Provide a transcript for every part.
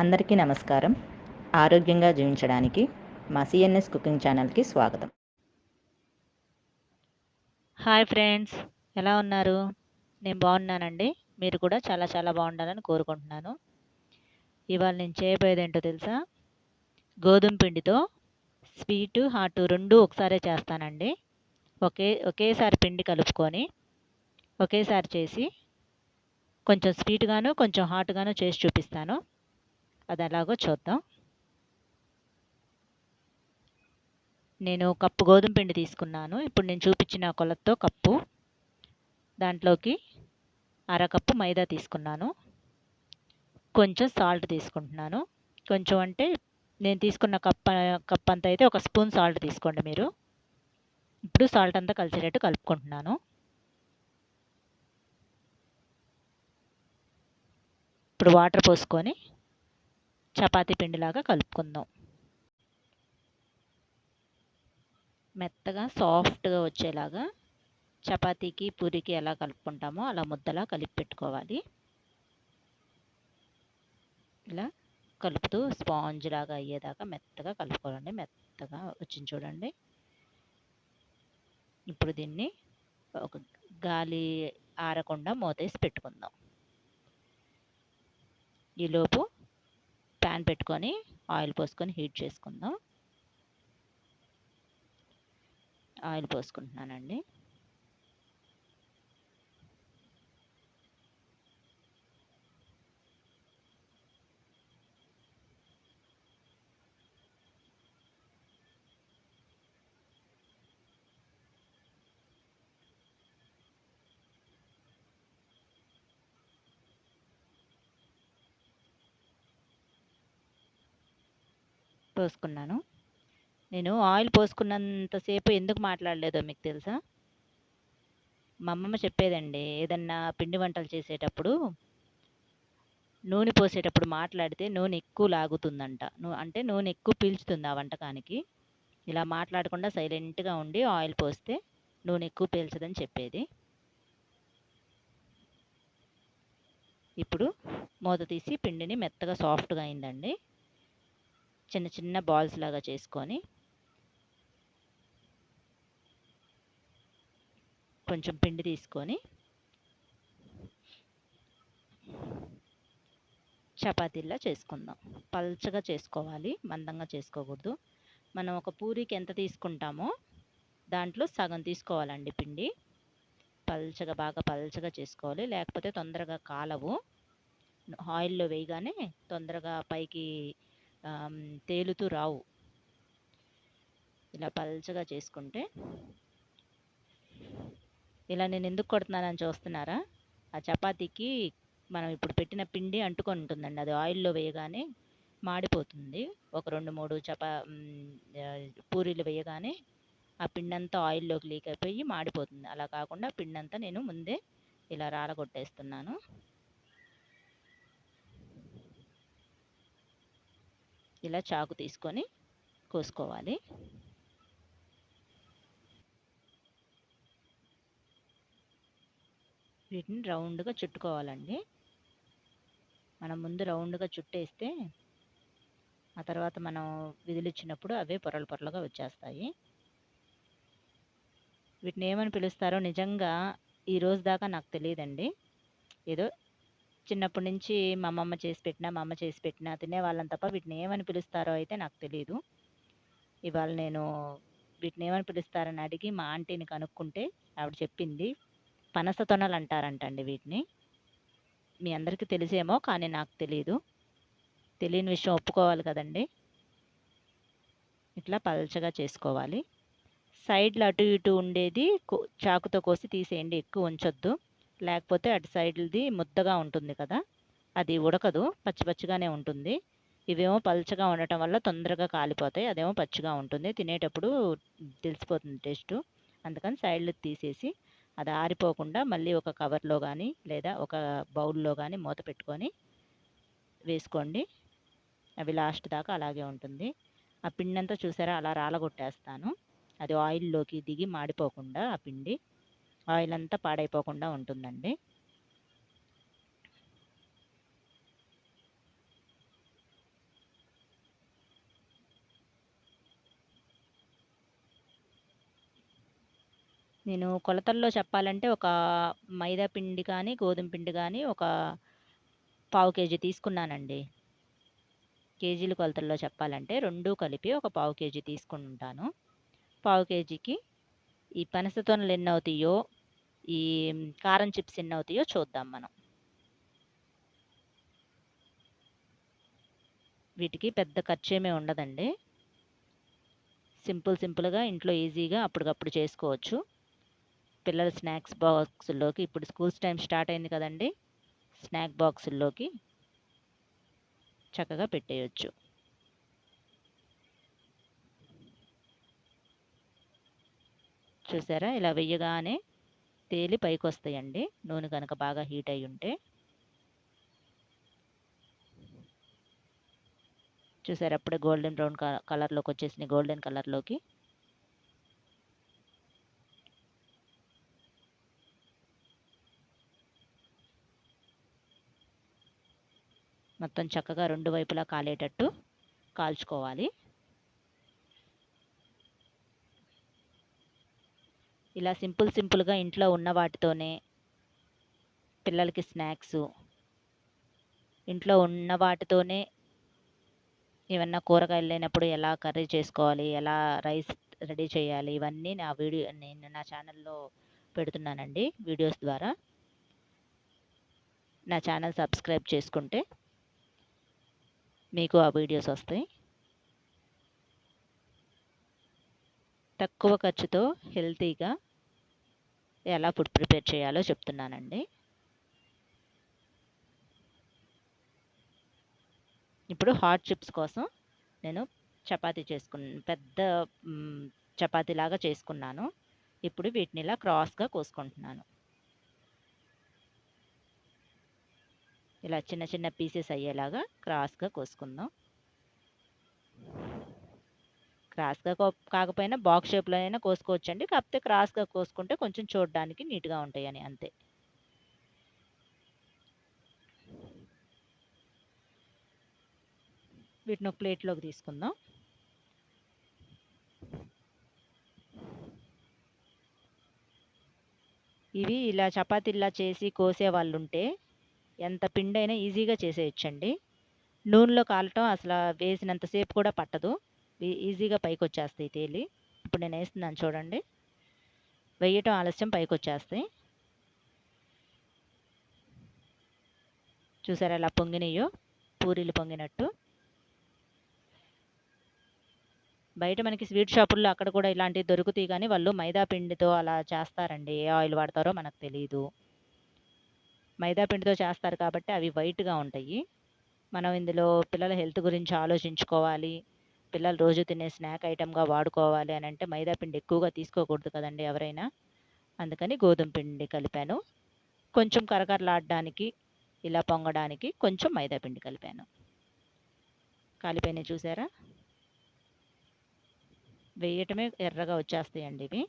అందరికీ నమస్కారం. ఆరోగ్యంగా జీవించడానికి మా సిఎన్ఎస్ కుకింగ్ ఛానల్కి స్వాగతం. హాయ్ ఫ్రెండ్స్ ఎలా ఉన్నారు? నేను బాగున్నానండి. మీరు కూడా చాలా చాలా బాగుండాలని కోరుకుంటున్నాను. ఇవాళ నేను చేయబోయేది ఏంటో తెలుసా? గోధుమ పిండితో స్వీటు హాటు రెండు ఒకసారే చేస్తానండి. ఒకే ఒకేసారి పిండి కలుపుకొని ఒకేసారి చేసి కొంచెం స్వీట్గాను కొంచెం హాట్గాను చేసి చూపిస్తాను. అది ఎలాగో చూద్దాం. నేను కప్పు గోధుమ పిండి తీసుకున్నాను. ఇప్పుడు నేను చూపించిన కొలతో కప్పు. దాంట్లోకి అరకప్పు మైదా తీసుకున్నాను. కొంచెం సాల్ట్ తీసుకుంటున్నాను. కొంచెం అంటే నేను తీసుకున్న కప్ కప్ అంతా అయితే ఒక స్పూన్ సాల్ట్ తీసుకోండి మీరు. ఇప్పుడు సాల్ట్ అంతా కలిసేటట్టు కలుపుకుంటున్నాను. ఇప్పుడు వాటర్ పోసుకొని చపాతీ పిండిలాగా కలుపుకుందాం. మెత్తగా సాఫ్ట్గా వచ్చేలాగా చపాతీకి పూరికి ఎలా కలుపుకుంటామో అలా ముద్దలా కలిపి పెట్టుకోవాలి. ఇలా కలుపుతూ స్పాంజ్ లాగా అయ్యేదాకా మెత్తగా కలుపుకోవాలండి. మెత్తగా వచ్చింది చూడండి. ఇప్పుడు దీన్ని ఒక గాలి ఆరకుండా మూతేసి పెట్టుకుందాం. ఈలోపు ప్యాన్ పెట్టుకొని ఆయిల్ పోసుకొని హీట్ చేసుకుందాం. ఆయిల్ పోసుకుంటున్నానండి. పోసుకున్నాను. నేను ఆయిల్ పోసుకున్నంతసేపు ఎందుకు మాట్లాడలేదో మీకు తెలుసా? మా అమ్మమ్మ చెప్పేదండి ఏదన్నా పిండి వంటలు చేసేటప్పుడు నూనె పోసేటప్పుడు మాట్లాడితే నూనె ఎక్కువ లాగుతుందంట. నూ అంటే నూనె ఎక్కువ పీల్చుతుంది ఆ వంటకానికి. ఇలా మాట్లాడకుండా సైలెంట్గా ఉండి ఆయిల్ పోస్తే నూనె ఎక్కువ పీల్చదని చెప్పేది. ఇప్పుడు మూత తీసి పిండిని మెత్తగా సాఫ్ట్గా అయిందండి. చిన్న చిన్న బాల్స్ లాగా చేసుకొని కొంచెం పిండి తీసుకొని చపాతీలా చేసుకుందాం. పల్చగా చేసుకోవాలి మందంగా చేసుకోకూడదు. మనం ఒక పూరికి ఎంత తీసుకుంటామో దాంట్లో సగం తీసుకోవాలండి పిండి. పల్చగా బాగా పల్చగా చేసుకోవాలి. లేకపోతే తొందరగా కాలవు. ఆయిల్లో వేయగానే తొందరగా పైకి తేలుతూ రావు. ఇలా పల్చగా చేసుకుంటే. ఇలా నేను ఎందుకు కొడుతున్నానని చూస్తున్నారా? ఆ చపాతీకి మనం ఇప్పుడు పెట్టిన పిండి అంటుకొని ఉంటుందండి అది ఆయిల్లో వేయగానే మాడిపోతుంది. ఒక రెండు మూడు చపా పూరీలు వేయగానే ఆ పిండి అంతా ఆయిల్లోకి లీక్ అయిపోయి మాడిపోతుంది. అలా కాకుండా పిండి అంతా నేను ముందే ఇలా రాలగొట్టేస్తున్నాను. ఇలా చాకు తీసుకొని కోసుకోవాలి. వీటిని రౌండ్గా చుట్టుకోవాలండి. మనం ముందు రౌండ్గా చుట్టేస్తే ఆ తర్వాత మనం విదిలిచ్చినప్పుడు అవే పొరలు పొరలుగా వచ్చేస్తాయి. వీటిని ఏమని పిలుస్తారో నిజంగా ఈ రోజు దాకా నాకు తెలియదండి. ఏదో చిన్నప్పటి నుంచి మా అమ్మమ్మ చేసి పెట్టినా మా అమ్మ చేసి పెట్టినా తినేవాళ్ళని తప్ప వీటిని ఏమని పిలుస్తారో అయితే నాకు తెలియదు ఇవాళ నేను వీటిని ఏమని పిలుస్తారని అడిగి మా ఆంటీని కనుక్కుంటే ఆవిడ చెప్పింది పనస తొనలు అంటారంటండి వీటిని. మీ అందరికీ తెలిసేమో కానీ నాకు తెలియదు తెలియని విషయం ఒప్పుకోవాలి కదండి. ఇట్లా పలచగా చేసుకోవాలి. సైడ్లు అటు ఇటు ఉండేది చాకుతో కోసి తీసేయండి ఎక్కువ ఉంచొద్దు. లేకపోతే అటు సైడ్ది ముద్దగా ఉంటుంది కదా అది ఉడకదు పచ్చి పచ్చిగానే ఉంటుంది. ఇవేమో పల్చగా ఉండటం వల్ల తొందరగా కాలిపోతాయి అదేమో పచ్చిగా ఉంటుంది. తినేటప్పుడు తెలిసిపోతుంది టేస్ట్. అందుకని సైడ్లు తీసేసి అది ఆరిపోకుండా మళ్ళీ ఒక కవర్లో కానీ లేదా ఒక బౌల్లో కానీ మూత పెట్టుకొని వేసుకోండి. అవి లాస్ట్ దాకా అలాగే ఉంటుంది. ఆ పిండి అంతా చూసారా? అలా రాలగొట్టేస్తాను. అది ఆయిల్లోకి దిగి మాడిపోకుండా ఆ పిండి ఆయిల్ అంతా పాడైపోకుండా ఉంటుందండి. నేను కొలతల్లో చెప్పాలంటే ఒక మైదా పిండి కానీ గోధుమ పిండి కానీ ఒక పావు కేజీ తీసుకున్నానండి. కేజీలు కొలతల్లో చెప్పాలంటే రెండు కలిపి ఒక పావు కేజీ తీసుకుంటాను. పావు కేజీకి ఈ పనసతోనలు ఎన్ని అవుతాయో ఈ కారం చిప్స్ ఎన్ని అవుతాయో చూద్దాం మనం. వీటికి పెద్ద ఖర్చు ఏమీ ఉండదండి. సింపుల్ సింపుల్గా ఇంట్లో ఈజీగా అప్పటికప్పుడు చేసుకోవచ్చు. పిల్లల స్నాక్స్ బాక్సుల్లోకి ఇప్పుడు స్కూల్స్ టైం స్టార్ట్ అయింది కదండి స్నాక్ బాక్సుల్లోకి చక్కగా పెట్టేయచ్చు. చూసారా? ఇలా వెయ్యగానే తేలి పైకి వస్తాయండి నూనె కనుక బాగా హీట్ అయి ఉంటే. చూసారు అప్పుడే గోల్డెన్ బ్రౌన్ కలర్లోకి వచ్చేసినాయి గోల్డెన్ కలర్లోకి. మొత్తం చక్కగా రెండు వైపులా కాలేటట్టు కాల్చుకోవాలి. ఇలా సింపుల్ సింపుల్గా ఇంట్లో ఉన్న వాటితోనే పిల్లలకి స్నాక్స్. ఇంట్లో ఉన్న వాటితోనే ఏమన్నా కూరగాయలు లేనప్పుడు ఎలా కర్రీ చేసుకోవాలి ఎలా రైస్ రెడీ చేయాలి ఇవన్నీ నా వీడియో నేను నా ఛానల్లో పెడుతున్నానండి వీడియోస్ ద్వారా. నా ఛానల్ సబ్స్క్రైబ్ చేసుకుంటే మీకు ఆ వీడియోస్ వస్తాయి. తక్కువ ఖర్చుతో హెల్తీగా ఎలా ఫుడ్ ప్రిపేర్ చేయాలో చెప్తున్నానండి. ఇప్పుడు హాట్ చిప్స్ కోసం నేను చపాతీ చేసుకున్న పెద్ద చపాతీలాగా చేసుకున్నాను. ఇప్పుడు వీటిని ఇలా క్రాస్గా కోసుకుంటున్నాను. ఇలా చిన్న చిన్న పీసెస్ అయ్యేలాగా క్రాస్గా కోసుకుందాం. క్రాస్గా కాకపోయినా బాక్స్ షేప్లో అయినా కోసుకోవచ్చండి. కాకపోతే క్రాస్గా కోసుకుంటే కొంచెం చూడడానికి నీట్గా ఉంటాయని అంతే. వీటిని ఒక ప్లేట్లోకి తీసుకుందాం. ఇవి ఇలా చపాతీలా చేసి కోసే వాళ్ళు ఉంటే ఎంత పిండైనా ఈజీగా చేసేయచ్చండి. నూనెలో కాలటం అసలు వేసినంతసేపు కూడా పట్టదు. ఈజీగా పైకి వచ్చేస్తాయి తేలి. ఇప్పుడు నేను వేస్తున్నాను చూడండి. వేయటం ఆలస్యం పైకి వచ్చేస్తాయి చూసారా ఎలా పొంగినాయో? పూరీలు పొంగినట్టు. బయట మనకి స్వీట్ షాపుల్లో అక్కడ కూడా ఇలాంటివి దొరుకుతాయి కానీ వాళ్ళు మైదా పిండితో అలా చేస్తారండి. ఏ ఆయిల్ వాడతారో మనకు తెలియదు మైదా పిండితో చేస్తారు కాబట్టి అవి వైట్గా ఉంటాయి. మనం ఇందులో పిల్లల హెల్త్ గురించి ఆలోచించుకోవాలి. పిల్లలు రోజు తినే స్నాక్ ఐటెంగా వాడుకోవాలి అని అంటే మైదా పిండి ఎక్కువగా తీసుకోకూడదు కదండి ఎవరైనా. అందుకని గోధుమ పిండి కలిపాను. కొంచెం కరకరలాడడానికి ఇలా పొంగడానికి కొంచెం మైదా పిండి కలిపాను. కాలిపోయినాయి చూసారా? వేయటమే ఎర్రగా వచ్చేస్తాయండి ఇవి.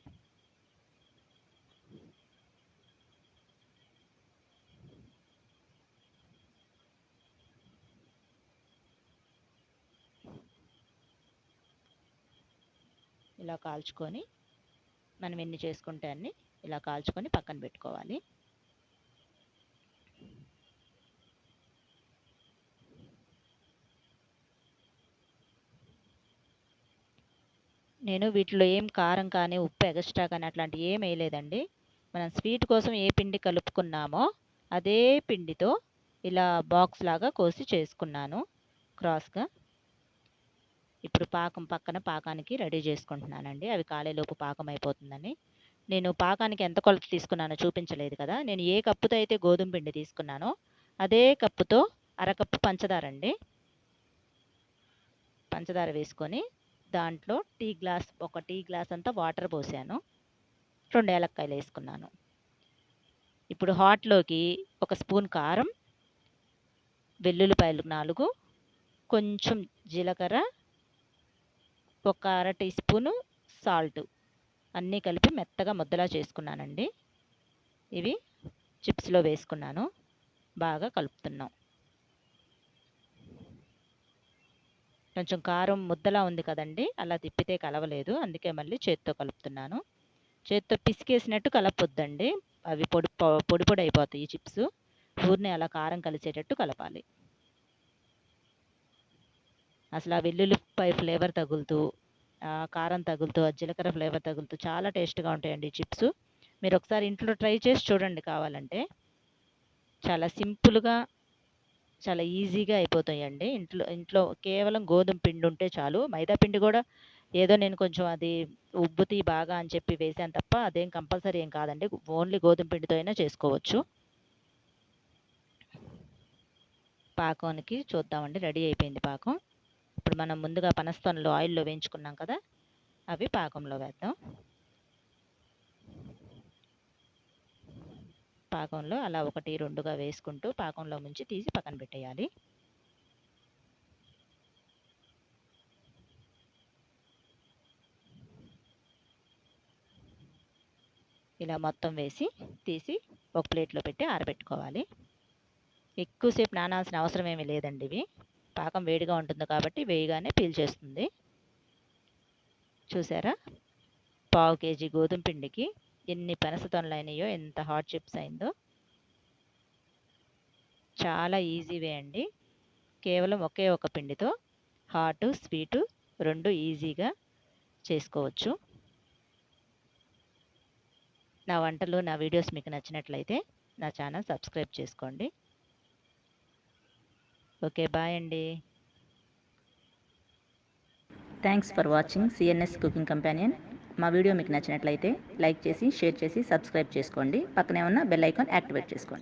ఇలా కాల్చుకొని మనం ఎన్ని చేసుకుంటే అన్ని ఇలా కాల్చుకొని పక్కన పెట్టుకోవాలి. నేను వీటిలో ఏం కారం కానీ ఉప్పు ఎగస్ట్రా కానీ అట్లాంటివి ఏం వేయలేదండి. మనం స్వీట్ కోసం ఏ పిండి కలుపుకున్నామో అదే పిండితో ఇలా బాక్స్ లాగా కోసి చేసుకున్నాను. క్రాస్గా ఇప్పుడు పాకం పక్కన పాకానికి రెడీ చేసుకుంటున్నానండి. అవి కాలేలోపు పాకం అయిపోతుందని నేను పాకానికి ఎంత కొలత తీసుకున్నానో చూపించలేదు కదా. నేను ఏ కప్పుతో అయితే గోధుమ పిండి తీసుకున్నానో అదే కప్పుతో అరకప్పు పంచదార అండి. పంచదార వేసుకొని దాంట్లో టీ గ్లాస్ ఒక టీ గ్లాస్ అంతా వాటర్ పోసాను. రెండు ఏలక్కాయలు వేసుకున్నాను. ఇప్పుడు హాట్లోకి ఒక స్పూన్ కారం వెల్లుల్లిపాయలు నాలుగు కొంచెం జీలకర్ర ఒక అర టీ స్పూను సాల్ట్. అన్నీ కలిపి మెత్తగా ముద్దలా చేసుకున్నానండి. ఇవి చిప్స్లో వేసుకున్నాను. బాగా కలుపుతున్నాం. కొంచెం కారం ముద్దలా ఉంది కదండి. అలా తిప్పితే కలవలేదు. అందుకే మళ్ళీ చేత్తో కలుపుతున్నాను. చేత్తో పిసికేసినట్టు కలపొద్దండి. అవి పొడి పొడి పొడి అయిపోతాయి చిప్స్. ఊరిని అలా కారం కలిసేటట్టు కలపాలి. అసలు ఆ వెల్లుల్లిపాయ ఫ్లేవర్ తగులుతూ కారం తగులుతూ ఆ జీలకర్ర ఫ్లేవర్ తగులుతూ చాలా టేస్ట్గా ఉంటాయండి చిప్స్ మీరు ఒకసారి ఇంట్లో ట్రై చేసి చూడండి కావాలంటే. చాలా సింపుల్గా చాలా ఈజీగా అయిపోతాయండి. ఇంట్లో ఇంట్లో కేవలం గోధుమ పిండి ఉంటే చాలు. మైదా పిండి కూడా ఏదో నేను కొంచెం అది ఉబ్బుతి బాగా అని చెప్పి వేసాను తప్ప అదేం కంపల్సరీ ఏం కాదండి. ఓన్లీ గోధుమ పిండితో అయినా చేసుకోవచ్చు. పాకానికి చూద్దామండి. రెడీ అయిపోయింది పాకం. ఇప్పుడు మనం ముందుగా పనస్తోనలు ఆయిల్లో వేయించుకున్నాం కదా అవి పాకంలో వేద్దాం. పాకంలో అలా ఒకటి రెండుగా వేసుకుంటూ పాకంలో ముంచి తీసి పక్కన పెట్టేయాలి. ఇలా మొత్తం వేసి తీసి ఒక ప్లేట్లో పెట్టి ఆరబెట్టుకోవాలి. ఎక్కువసేపు నానాల్సిన అవసరం ఏమీ లేదండి ఇవి. పాకం వేడిగా ఉంటుంది కాబట్టి వేయగానే పీల్చేస్తుంది చూసారా? పావు కేజీ గోధుమ పిండికి ఎన్ని పనసతొనలు అయినాయో ఎంత హాట్ చిప్స్ అయిందో. చాలా ఈజీ వే అండి. కేవలం ఒకే ఒక పిండితో హాటు స్వీటు రెండు ఈజీగా చేసుకోవచ్చు. నా వంటలు నా వీడియోస్ మీకు నచ్చినట్లయితే నా ఛానల్ సబ్స్క్రైబ్ చేసుకోండి. ఓకే బాయ్ అండి. Thanks for watching CNS cooking companion మా వీడియో మీకు నచ్చినట్లయితే లైక్ చేసి షేర్ చేసి సబ్స్క్రైబ్ చేసుకోండి. పక్కనే ఉన్న బెల్ ఐకాన్ యాక్టివేట్ చేసుకోండి.